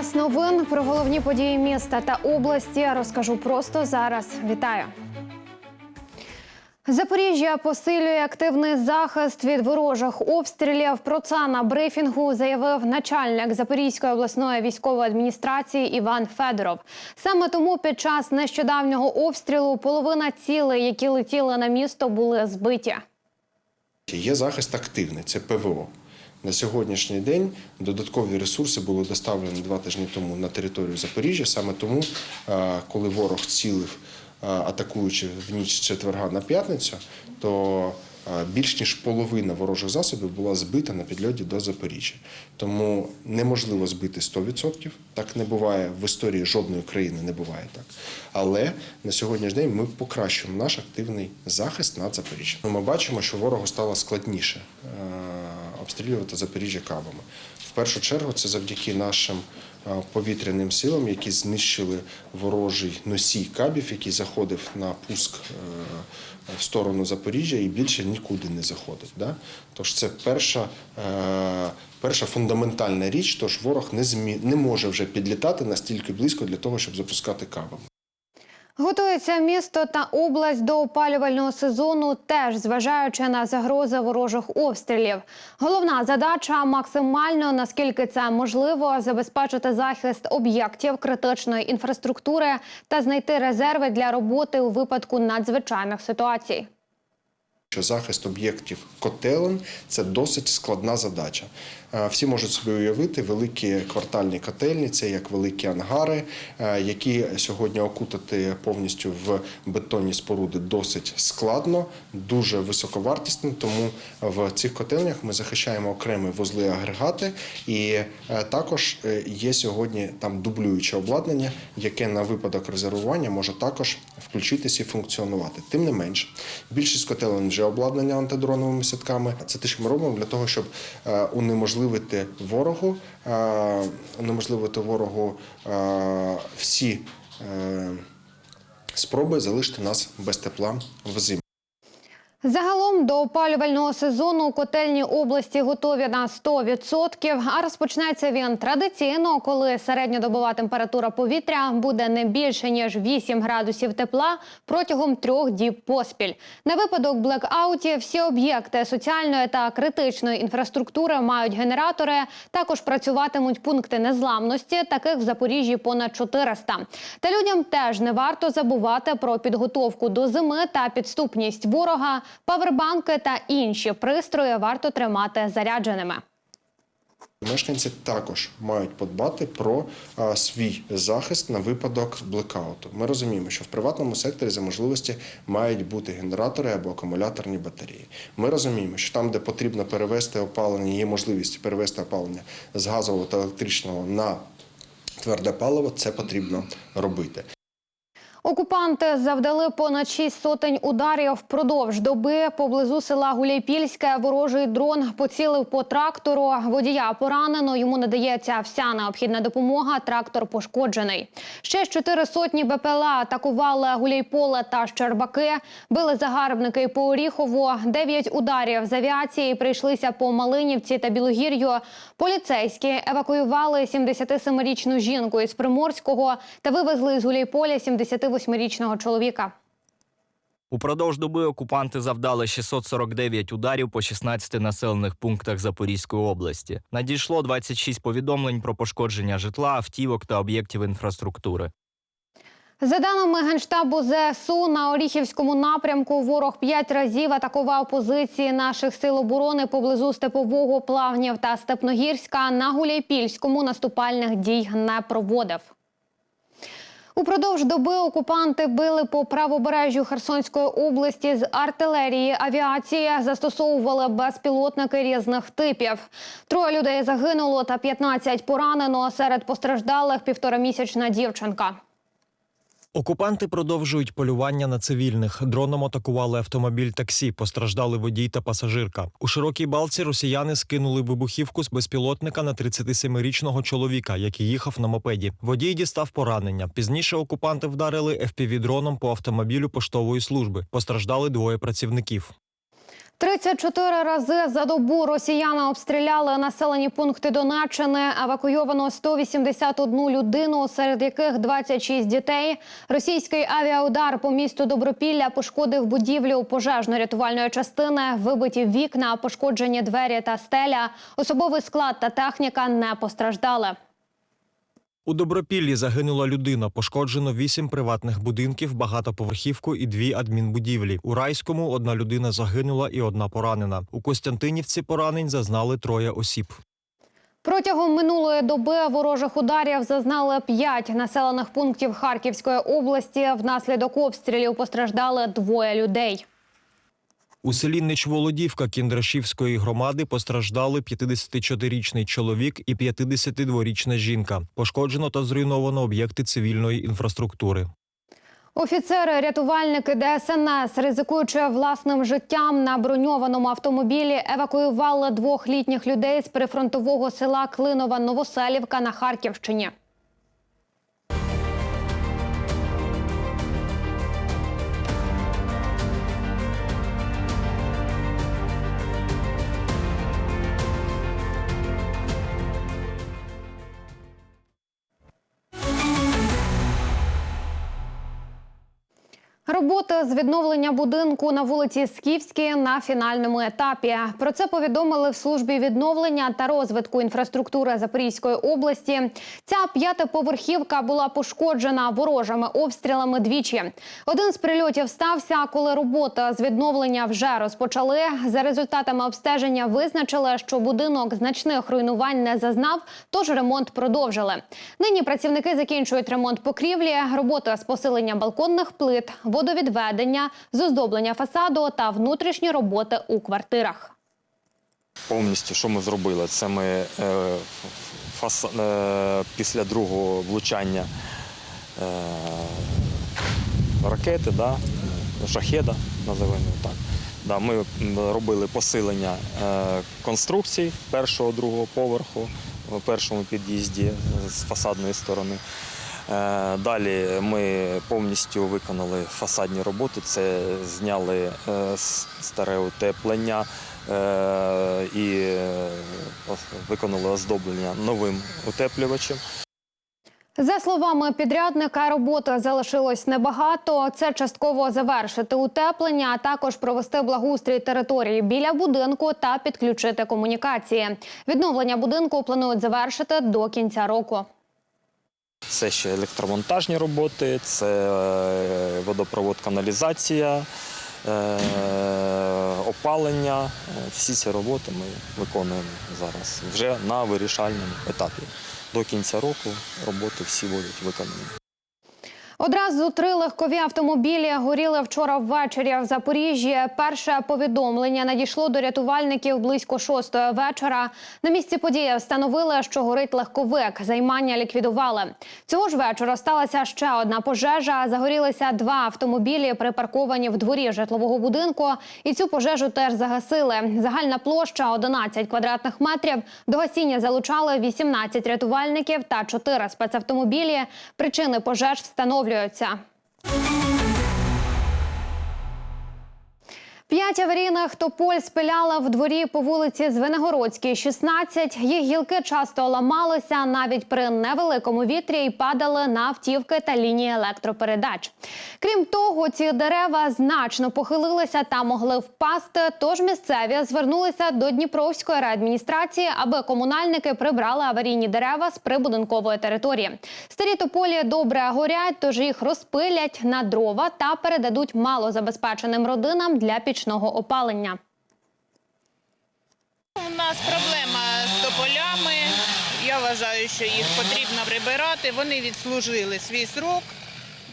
Час новин про головні події міста та області розкажу просто зараз. Вітаю. Запоріжжя посилює активний захист від ворожих обстрілів. Про це на брифінгу заявив начальник Запорізької обласної військової адміністрації Іван Федоров. Саме тому під час нещодавнього обстрілу половина цілей, які летіли на місто, були збиті. Є захист активний, це ПВО. На сьогоднішній день додаткові ресурси були доставлені два тижні тому на територію Запоріжжя. Саме тому, е, коли ворог цілив, е, атакуючи в ніч четверга на п'ятницю, то е, більш ніж половина ворожих засобів була збита на підльоті до Запоріжжя. Тому неможливо збити 100%. Так не буває в історії жодної країни, не буває так. Але на сьогоднішній день ми покращуємо наш активний захист над Запоріжжям. Ми бачимо, що ворогу стало складніше обстрілювати Запоріжжя кабами. В першу чергу це завдяки нашим е, повітряним силам, які знищили ворожий носій кабів, який заходив на пуск е, в сторону Запоріжжя і більше нікуди не заходить. Да? Тож це перша, е, перша фундаментальна річ, тож ворог не, змі... не може вже підлітати настільки близько для того, щоб запускати кабами. Готується місто та область до опалювального сезону, теж зважаючи на загрози ворожих обстрілів. Головна задача максимально наскільки це можливо, забезпечити захист об'єктів критичної інфраструктури та знайти резерви для роботи у випадку надзвичайних ситуацій. Що захист об'єктів котелень це досить складна задача. Е, Всі можуть собі уявити великі квартальні котельні, це як великі ангари, е, які сьогодні окутати повністю в бетонні споруди досить складно, дуже високовартісно. Тому в цих котельнях ми захищаємо окремі вузли агрегати, і е, також є сьогодні там дублююче обладнання, яке на випадок резервування може також включитися і функціонувати. Тим не менш, більшість котелень вже обладнання антидроновими сітками. Це те, що ми робимо для того, щоб е, унеможливити ворогу, е, унеможливити ворогу е, всі спроби залишити нас без тепла взимку. Загалом до опалювального сезону котельні області готові на 100%, а розпочнеться він традиційно, коли середньодобова температура повітря буде не більше ніж 8 градусів тепла протягом трьох діб поспіль. На випадок блекаутів всі об'єкти соціальної та критичної інфраструктури мають генератори. Також працюватимуть пункти незламності, таких в Запоріжжі понад 400. Та людям теж не варто забувати про підготовку до зими та підступність ворога. Павербанки та інші пристрої варто тримати зарядженими. Мешканці також мають подбати про а, свій захист на випадок блекауту. Ми розуміємо, що в приватному секторі за можливості мають бути генератори або акумуляторні батареї. Ми розуміємо, що там, де потрібно перевести опалення, є можливість перевести опалення з газового та електричного на тверде паливо, це потрібно робити. Окупанти завдали понад шість сотень ударів впродовж доби. Поблизу села Гуляйпільське ворожий дрон поцілив по трактору. Водія поранено. Йому надається вся необхідна допомога. Трактор пошкоджений. Ще чотири сотні БПЛА атакували Гуляйполе та Щербаки. Били загарбники по Оріхову. Дев'ять ударів з авіації прийшлися по Малинівці та Білогір'ю. Поліцейські евакуювали 77-річну жінку із Приморського та вивезли з Гуляйполя 78-річного чоловіка. Упродовж доби окупанти завдали 649 ударів по 16 населених пунктах Запорізької області. Надійшло 26 повідомлень про пошкодження житла, автівок та об'єктів інфраструктури. За даними генштабу ЗСУ, на Оріхівському напрямку ворог п'ять разів атакував позиції наших сил оборони поблизу Степового, Плавнів та Степногірська. На Гуляйпільському наступальних дій не проводив. Упродовж доби окупанти били по правобережжю Херсонської області з артилерії, авіації, застосовували безпілотники різних типів. Троє людей загинуло та 15 поранено. Серед постраждалих півторамісячна дівчинка. Окупанти продовжують полювання на цивільних. Дроном атакували автомобіль таксі. Постраждали водій та пасажирка. У широкій балці росіяни скинули вибухівку з безпілотника на 37-річного чоловіка, який їхав на мопеді. Водій дістав поранення. Пізніше окупанти вдарили fpv дроном по автомобілю поштової служби. Постраждали двоє працівників. 34 рази за добу росіяни обстріляли населені пункти Донеччини. Евакуйовано 181 людину, серед яких 26 дітей. Російський авіаудар по місту Добропілля пошкодив будівлю пожежно-рятувальної частини, вибиті вікна, пошкоджені двері та стеля. Особовий склад та техніка не постраждали. У Добропіллі загинула людина. Пошкоджено вісім приватних будинків, багатоповерхівку і дві адмінбудівлі. У Райському одна людина загинула і одна поранена. У Костянтинівці поранень зазнали троє осіб. Протягом минулої доби ворожих ударів зазнали п'ять населених пунктів Харківської області. Внаслідок обстрілів постраждали двоє людей. У селі Нечволодівка Кіндрашівської громади постраждали 54-річний чоловік і 52-річна жінка. Пошкоджено та зруйновано об'єкти цивільної інфраструктури. Офіцери, рятувальники ДСНС, ризикуючи власним життям на броньованому автомобілі, евакуювали двох літніх людей з прифронтового села Клинова Новоселівка на Харківщині. Роботи з відновлення будинку на вулиці Скіфській на фінальному етапі. Про це повідомили в службі відновлення та розвитку інфраструктури Запорізької області. Ця п'ятиповерхівка була пошкоджена ворожими обстрілами двічі. Один з прильотів стався, коли роботи з відновлення вже розпочали. За результатами обстеження визначили, що будинок значних руйнувань не зазнав, тож ремонт продовжили. Нині працівники закінчують ремонт покрівлі, роботи з посилення балконних плит, водовідведення, з оздоблення фасаду та внутрішні роботи у квартирах. Повністю, що ми зробили? Це ми е, фас, е, після другого влучання е, ракети, да, шахеда, називаємо так. Да, ми робили посилення конструкцій першого другого поверху в першому під'їзді з фасадної сторони. Е, Далі ми повністю виконали фасадні роботи. Це зняли е, старе утеплення е, і виконали оздоблення новим утеплювачем. За словами підрядника, роботи залишилось небагато. Це частково завершити утеплення, а також провести благоустрій території біля будинку та підключити комунікації. Відновлення будинку планують завершити до кінця року. Це ще електромонтажні роботи, це е, водопровод, каналізація, е, опалення. Всі ці роботи ми виконуємо зараз вже на вирішальному етапі. До кінця року роботи всі будуть виконані. Одразу три легкові автомобілі горіли вчора ввечері в Запоріжжі. Перше повідомлення надійшло до рятувальників близько шостої вечора. На місці події встановили, що горить легковик. Займання ліквідували. Цього ж вечора сталася ще одна пожежа. Загорілися два автомобілі, припарковані в дворі житлового будинку. І цю пожежу теж загасили. Загальна площа 11 квадратних метрів. До гасіння залучали 18 рятувальників та 4 спецавтомобілі. Причини пожеж встановлюються. П'ять аварійних тополь спиляли в дворі по вулиці Звенигородській, 16. Їх гілки часто ламалися навіть при невеликому вітрі і падали на автівки та лінії електропередач. Крім того, ці дерева значно похилилися та могли впасти. Тож місцеві звернулися до Дніпровської райадміністрації, аби комунальники прибрали аварійні дерева з прибудинкової території. Старі тополі добре горять, тож їх розпилять на дрова та передадуть малозабезпеченим родинам для пічного опалення. У нас проблема з тополями. Я вважаю, що їх потрібно прибирати. Вони відслужили свій срок.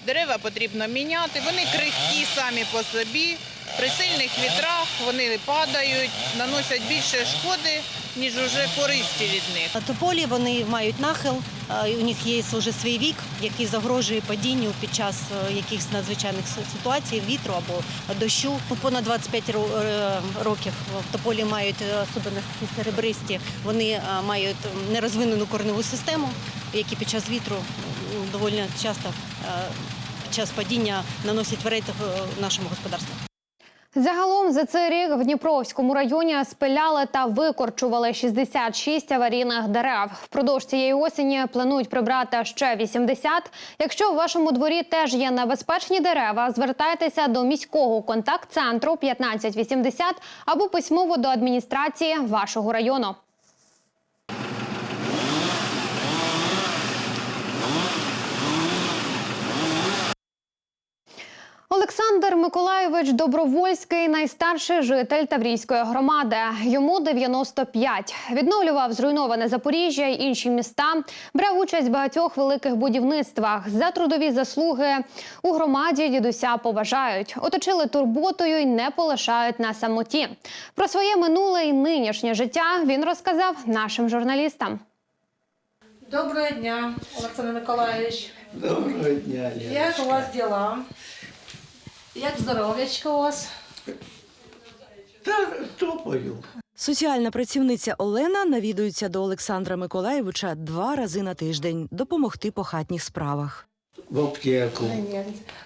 Дерева потрібно міняти. Вони крихкі самі по собі. При сильних вітрах вони падають, наносять більше шкоди, ніж уже користі від них. Тополі вони мають нахил, у них є вже свій вік, який загрожує падінню під час е, якихось надзвичайних ситуацій, вітру або дощу. Ну, Понад 25 ро- е, років тополі мають е, особливості серебристі. Вони мають нерозвинену кореневу систему, які під час вітру доволі часто під час падіння наносять вред нашому господарству. Загалом за цей рік в Дніпровському районі спиляли та викорчували 66 аварійних дерев. Впродовж цієї осені планують прибрати ще 80. Якщо у вашому дворі теж є небезпечні дерева, звертайтеся до міського контакт-центру 1580 або письмово до адміністрації вашого району. Олександр Миколайович Добровольський найстарший житель Таврійської громади. Йому 95. Відновлював зруйноване Запоріжжя й інші міста. Брав участь в багатьох великих будівництвах. За трудові заслуги у громаді дідуся поважають, оточили турботою й не полишають на самоті. Про своє минуле і нинішнє життя він розказав нашим журналістам. Доброго дня, Олександр Миколаївич. Доброго дня, Лена. Як у вас діла? Як здоров'ячко у вас? Та топаю. Соціальна працівниця Олена навідується до Олександра Миколаєвича два рази на тиждень допомогти по хатніх справах. В аптеку,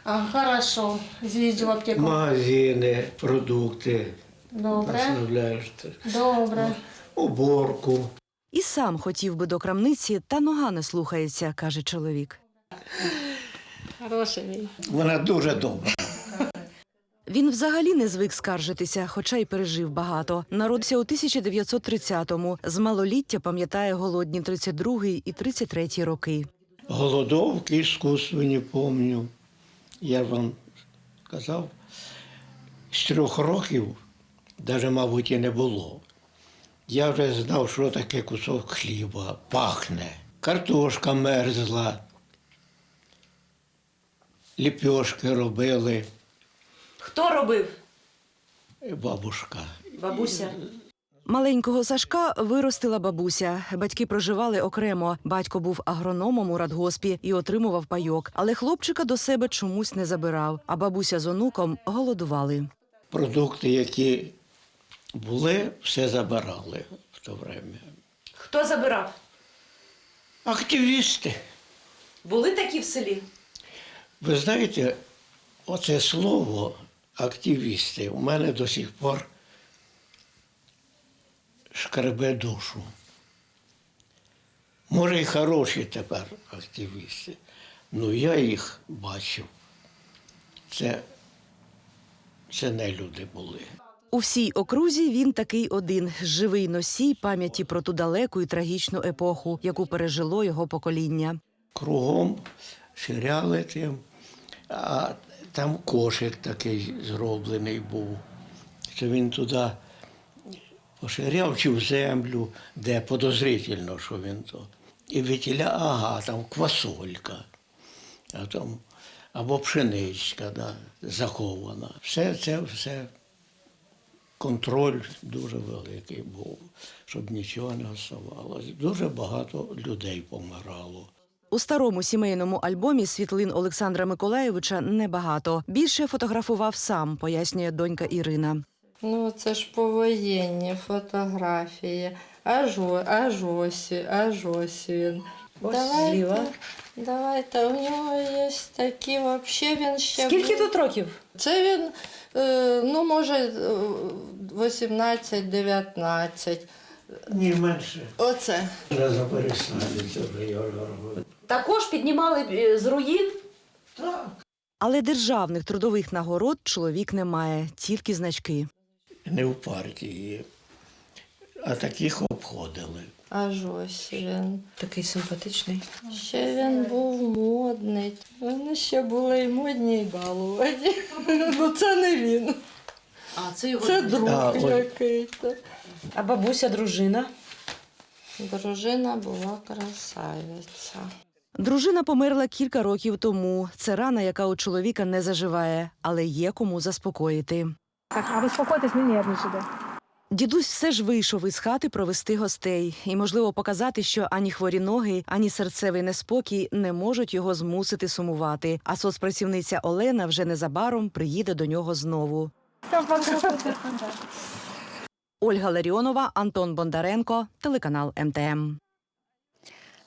А, хорошо. З'їздю в аптеку. магазини, продукти. Добре. Добре. уборку. І сам хотів би до крамниці, та нога не слухається, каже чоловік. Хороший мій. Вона дуже добра. Він взагалі не звик скаржитися, хоча й пережив багато. Народився у 1930-му. З малоліття пам'ятає голодні 32-й і 33-й роки. Голодовки іскусственні помню. Я вам казав, з трьох років, навіть, мабуть, і не було. Я вже знав, що таке кусок хліба, пахне. Картошка мерзла, ліпьошки робили, Хто робив? бабушка. Бабуся. Маленького Сашка виростила бабуся. Батьки проживали окремо. Батько був агрономом у радгоспі і отримував пайок, але хлопчика до себе чомусь не забирав. А бабуся з онуком голодували. Продукти, які були, все забирали в то время. Хто забирав? Активісти. Були такі в селі? Ви знаєте, оце слово активісти у мене до сих пор шкребе душу. Може, і хороші тепер активісти, ну я їх бачив. Це, це не люди були. У всій окрузі він такий один живий носій пам'яті про ту далеку і трагічну епоху, яку пережило його покоління. Кругом ширяли тим, а там кошик такий зроблений був. Що він туди поширяв чи в землю, де подозрительно, що він то. І вітіля, ага, там квасолька, а там, або пшеничка да, захована. Все це все контроль дуже великий був, щоб нічого не оставалось. Дуже багато людей помирало. У старому сімейному альбомі світлин Олександра Миколаєвича небагато. Більше фотографував сам, пояснює донька Ірина. Ну, це ж повоєнні фотографії. Аж, аж ось, аж ось він. Давайте, давайте, у нього є такі, взагалі він ще. Скільки тут років? Це він, е, ну, може, е, 18-19. Ні, менше. Оце. На Запоріжжі це вже я говорю. Також піднімали е, з руїн. Так. Але державних трудових нагород чоловік не має, тільки значки. Не в партії, а таких обходили. Аж ось він. Такий симпатичний. Ще він був модний. Вони ще були і модні, і балувані. Ну це не він. А це його Це друг який-то. А бабуся, дружина. Дружина була красавиця. Дружина померла кілька років тому. Це рана, яка у чоловіка не заживає, але є кому заспокоїти. Так, а ви спокойтесь, не нервничайте. Дідусь все ж вийшов із хати провести гостей і, можливо, показати, що ані хворі ноги, ані серцевий неспокій не можуть його змусити сумувати. А соцпрацівниця Олена вже незабаром приїде до нього знову. Ольга Ларіонова, Антон Бондаренко, телеканал МТМ.